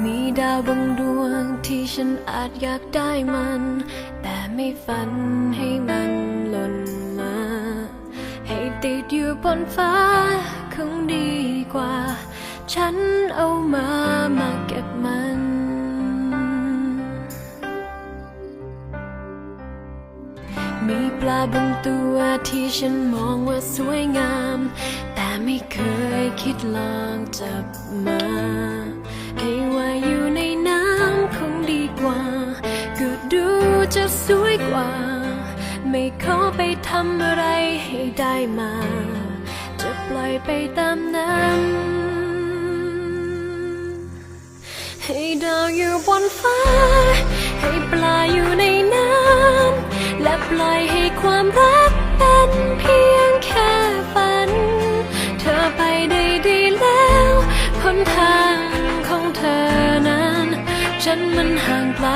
มีดาวบางดวงที่ฉันอาจอยากได้มัน แต่ไม่ฝันให้มันหล่นมา ให้ติดอยู่บนฟ้าคงดีกว่า ฉันเอามามาเก็บมันมีปลาบางตัวที่ฉันมองว่าสวยงาม แต่ไม่เคยคิดลองจับมา ดูจะสวยกว่า ไม่ขอไปทำอะไรให้ได้มา จะปล่อยไปตามนั้นให้ดาวอยู่บนฟ้า ให้ปลาอยู่ในน้ำและปล่อยให้ความรักเป็นเพียงแค่ฝัน เธอไปได้ดีแล้วหนทางของเธอนั้น ฉันมันห่างไกล